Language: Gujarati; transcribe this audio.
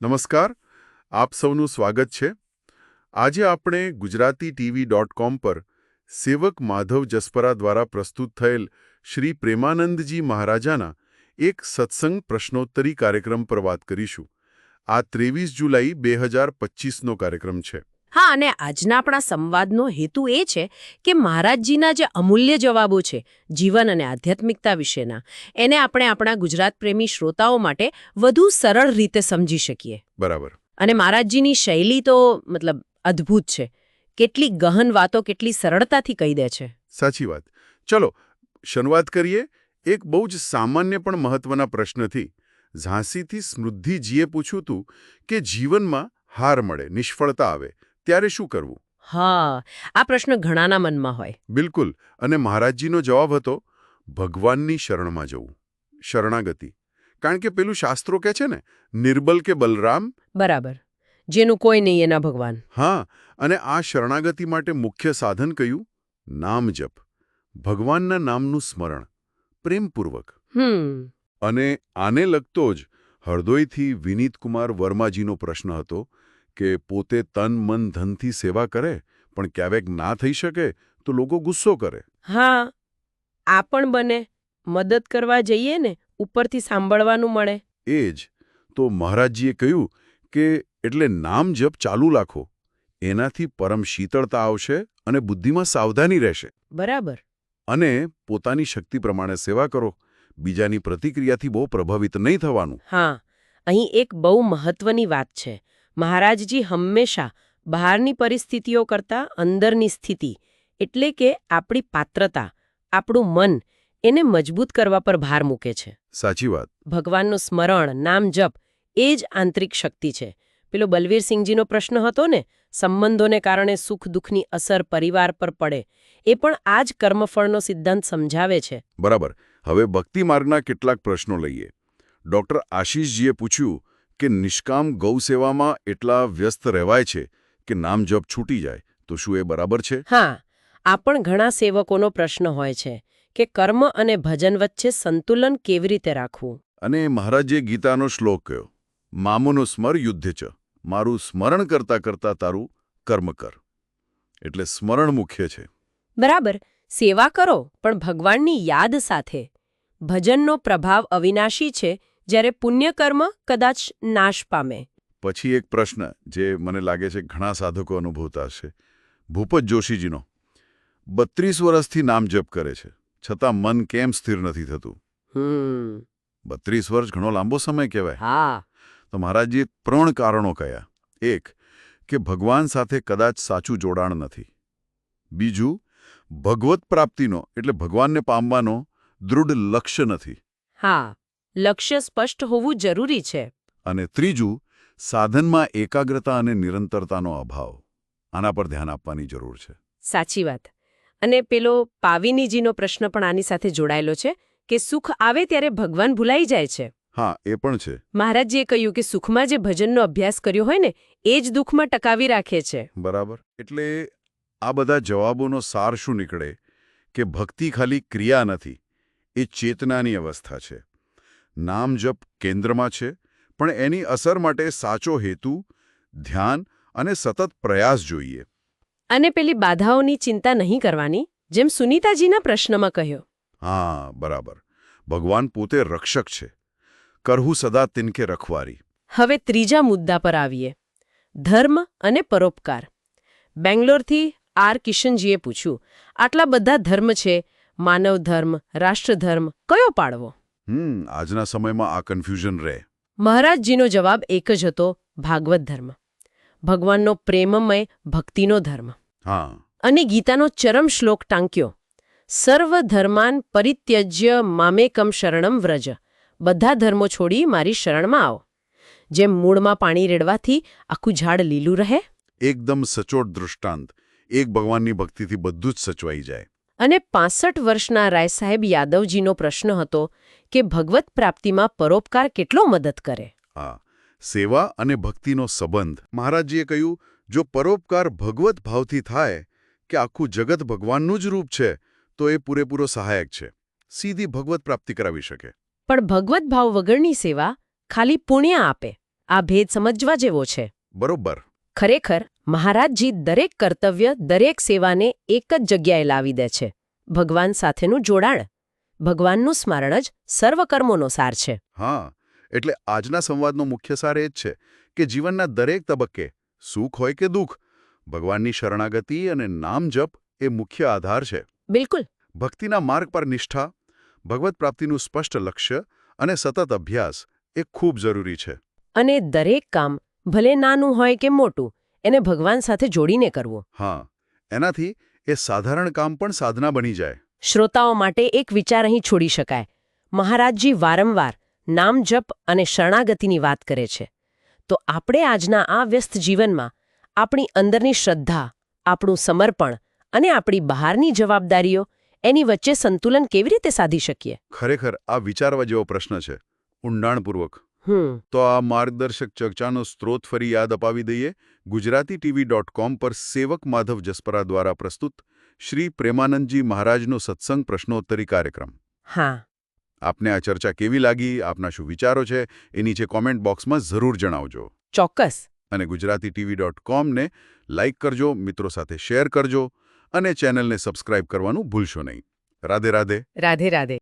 નમસ્કાર, આપ સૌનું સ્વાગત છે. આજે આપણે ગુજરાતી ટીવી ડોટ કોમ પર સેવક માધવ જસપરા દ્વારા પ્રસ્તુત થયેલ શ્રી પ્રેમાનંદજી મહારાજાના એક સત્સંગ પ્રશ્નોત્તરી કાર્યક્રમ પર વાત કરીશું. આ ત્રેવીસ જુલાઈ બે હજાર પચીસનો કાર્યક્રમ છે. હા અને આજના આપણા સંવાદનો હેતુ એ છે કે મહારાજજીના જે અમૂલ્ય જવાબો છે જીવન અને આધ્યાત્મિકતા વિશેના એને આપણે આપણા ગુજરાત પ્રેમી શ્રોતાઓ માટે વધુ સરળ રીતે સમજી શકીએ. બરાબર. અને મહારાજજીની શૈલી તો મતલબ અદ્ભુત છે. કેટલી ગહન વાતો કેટલી સરળતાથી કહી દે છે. સાચી વાત. ચલો શરૂઆત કરીએ એક બહુ જ સામાન્ય પણ મહત્વના પ્રશ્નથી. ઝાંસીથી સ્મૃદ્ધિજીએ પૂછ્યું હતું કે જીવનમાં હાર મળે નિષ્ફળતા આવે. ત્યારે શું કરવું? હા આ પ્રશ્ન ઘણાના મનમાં હોય. બિલકુલ અને મહારાજજીનો જવાબ હતો ભગવાનની શરણમાં જવું શરણાગતિ. કારણ કે પેલું શાસ્ત્રો કે છે ને નિર્બલ કે બલરામ? બરાબર. જેનું કોઈ નહીં એના ભગવાન. હા અને આ શરણાગતિ માટે મુખ્ય સાધન કયું? નામ જપ. ભગવાનના નામનું સ્મરણ પ્રેમપૂર્વક. અને આને લગતો જ હરદોઈથી વિનીતકુમાર વર્માજીનો પ્રશ્ન હતો કે પોતે તન મન ધનથી સેવા કરે પણ ક્યારેક ના થઈ શકે તો લોકો ગુસ્સો કરે. હા આ પણ બને. મદદ કરવા જઈએ ને ઉપરથી સાંભળવાનું મળે. એ જ તો મહારાજજીએ કહ્યું કે એટલે નામ જપ ચાલુ રાખો. એનાથી પરમ શીતળતા આવશે અને બુદ્ધિમાં સાવધાની રહેશે. બરાબર. અને પોતાની શક્તિ પ્રમાણે સેવા કરો. બીજાની પ્રતિક્રિયાથી બહુ પ્રભાવિત નહીં થવાનું. હા અહીં એક બહુ મહત્વની વાત છે. મહારાજજી હંમેશા બહારની પરિસ્થિતિઓ કરતાં અંદરની સ્થિતિ એટલે કે આપણી પાત્રતા આપણું મન એને મજબૂત કરવા પર ભાર મૂકે છે. સાચી વાત. ભગવાનનું સ્મરણ નામ જપ એ જ આંતરિક શક્તિ છે. પેલો બલવીરસિંહજીનો પ્રશ્ન હતો ને સંબંધોને કારણે સુખ દુઃખની અસર પરિવાર પર પડે એ પણ આ જ કર્મફળનો સિદ્ધાંત સમજાવે છે. બરાબર. હવે ભક્તિ માર્ગના કેટલાક પ્રશ્નો લઈએ. ડોક્ટર આશીષજીએ પૂછ્યું કે નિષ્કામ ગૌસેવામાં એટલા વ્યસ્ત રહેવાય છે કે નામ જપ છૂટી જાય તો શું એ બરાબર છે? હા આ પણ ઘણા સેવકોનો પ્રશ્ન હોય છે કે કર્મ અને ભજન વચ્ચે સંતુલન કેવી રીતે રાખવું? અને મહારાજે ગીતાનો શ્લોક કહ્યો મામોનું સ્મર યુદ્ધ ચ મારું સ્મરણ કરતા કરતા તારું કર્મ કર. એટલે સ્મરણ મુખ્ય છે. બરાબર સેવા કરો પણ ભગવાનની યાદ સાથે. ભજનનો પ્રભાવ અવિનાશી છે જ્યારે પુણ્યકર્મ કદાચ નાશ પામે. પછી એક પ્રશ્ન જે મને લાગે છે ઘણા સાધકો અનુભવતા હશે. ભૂપત જોશીજીનો બત્રીસ વર્ષથી નામ જપ કરે છે છતાં મન કેમ સ્થિર નથી થતું? બત્રીસ વર્ષ ઘણો લાંબો સમય કહેવાય. હા. તો મહારાજજીએ ત્રણ કારણો કયા એક કે ભગવાન સાથે કદાચ સાચું જોડાણ નથી. બીજું ભગવત પ્રાપ્તિનો એટલે ભગવાનને પામવાનો દૃઢ લક્ષ્ય નથી. હા. લક્ષ્ય સ્પષ્ટ હોવું જરૂરી છે. અને ત્રીજું સાધનમાં એકાગ્રતા અને નિરંતરતાનો અભાવ. આના પર ધ્યાન આપવાની જરૂર છે. સાચી વાત. અને પેલો પાવિનીજીનો પ્રશ્ન પણ આની સાથે જોડાયેલો છે કે સુખ આવે ત્યારે ભગવાન ભૂલાઈ જાય છે. હા એ પણ છે. મહારાજજીએ કહ્યું કે સુખમાં જે ભજનનો અભ્યાસ કર્યો હોય ને એ જ દુઃખમાં ટકાવી રાખે છે. બરાબર. એટલે આ બધા જવાબોનો સાર શું નીકળે? કે ભક્તિ ખાલી ક્રિયા નથી એ ચેતનાની અવસ્થા છે. નામ જપ કેન્દ્રમાં છે પણ એની અસર માટે સાચો હેતુ ધ્યાન અને સતત પ્રયાસ જોઈએ. અને પેલી બાધાઓની ચિંતા નહીં કરવાની જેમ સુનીતાજીના પ્રશ્નમાં કહ્યો. હા બરાબર. ભગવાન પોતે રક્ષક છે. કરહું સદા તિનકે રખવારી. હવે ત્રીજા મુદ્દા પર આવીએ. ધર્મ અને પરોપકાર. બેંગ્લોરથી આર કિશનજીએ પૂછ્યું આટલા બધા ધર્મ છે માનવ ધર્મ રાષ્ટ્રધર્મ કયો પાડવો? હમ આજના સમયમાં આ કન્ફ્યુઝન રહે. મહારાજજીનો જવાબ એક જ હતો ભાગવત ધર્મ. ભગવાનનો પ્રેમમય ભક્તિનો ધર્મ. હા. અને ગીતાનો ચરમ શ્લોક ટાંક્યો. સર્વ ધર્માન પરિત્યજ્ય મામેકમ શરણમ વ્રજ. બધા ધર્મો છોડી મારી શરણમાં આવો. જેમ મૂળમાં પાણી રેડવાથી આખું ઝાડ લીલું રહે. એકદમ સચોટ દૃષ્ટાંત. એક ભગવાનની ભક્તિથી બધું જ સચવાઈ જાય. અને પાસઠ વર્ષના રાય સાહેબ યાદવજીનો પ્રશ્ન હતો કે ભગવત પ્રાપ્તિમાં પરોપકાર કેટલો મદદ કરે? હા સેવા અને ભક્તિનો સંબંધ. મહારાજજીએ કહ્યું જો પરોપકાર ભગવત ભાવથી થાય કે આખું જગત ભગવાનનું જ રૂપ છે તો એ પૂરેપૂરો સહાયક છે. સીધી ભગવત પ્રાપ્તિ કરાવી શકે. પણ ભગવત ભાવ વગરની સેવા ખાલી પુણ્ય આપે. આ ભેદ સમજવા જેવો છે. બરોબર. ખરેખર મહારાજજી દરેક કર્તવ્ય દરેક સેવાને એક જ જગ્યાએ લાવી દે છે. ભગવાન સાથેનું જોડાણ. ભગવાનનું સ્મરણ જ સર્વ કર્મોનો સાર છે. હા એટલે આજના સંવાદનો મુખ્ય સાર એ જ છે કે જીવનના દરેક તબક્કે સુખ હોય કે દુઃખ ભગવાનની શરણાગતિ અને નામ જપ એ મુખ્ય આધાર છે. બિલકુલ. ભક્તિના માર્ગ પર નિષ્ઠા ભગવત પ્રાપ્તિનું સ્પષ્ટ લક્ષ્ય અને સતત અભ્યાસ એ ખૂબ જરૂરી છે. અને દરેક કામ ભલે નાનું હોય કે મોટું એને ભગવાન સાથે જોડીને કરવું. હા એનાથી એ સાધારણ કામ પણ સાધના બની જાય. શ્રોતાઓ માટે એક વિચાર અહીં છોડી શકાય. મહારાજજી વારંવાર નામ જપ અને શરણાગતિની વાત કરે છે. તો આપણે આજના આ વ્યસ્ત જીવનમાં આપણી અંદરની શ્રદ્ધા આપણું સમર્પણ અને આપણી બહારની જવાબદારીઓ એની વચ્ચે સંતુલન કેવી રીતે સાધી શકીએ? ખરેખર આ વિચારવા જેવો પ્રશ્ન છે. ઊંડાણપૂર્વક. તો આ માર્ગદર્શક ચર્ચાનો સ્ત્રોત ફરી યાદ અપાવી દઈએ. ગુજરાતી ટીવી ડોટ કોમ પર સેવક માધવ જસપરા દ્વારા પ્રસ્તુત શ્રી પ્રેમાનંદજી મહારાજનો સત્સંગ પ્રશ્નોત્તરી કાર્યક્રમ. હા. આપને આ ચર્ચા કેવી લાગી? આપના શું વિચારો છે? એ નીચે કોમેન્ટ બોક્સમાં જરૂર જણાવજો. ચોક્કસ. અને ગુજરાતી ટીવી ડોટ કોમને લાઇક કરજો મિત્રો સાથે શેર કરજો અને ચેનલને સબસ્ક્રાઇબ કરવાનું ભૂલશો નહીં. રાધે રાધે. રાધે રાધે.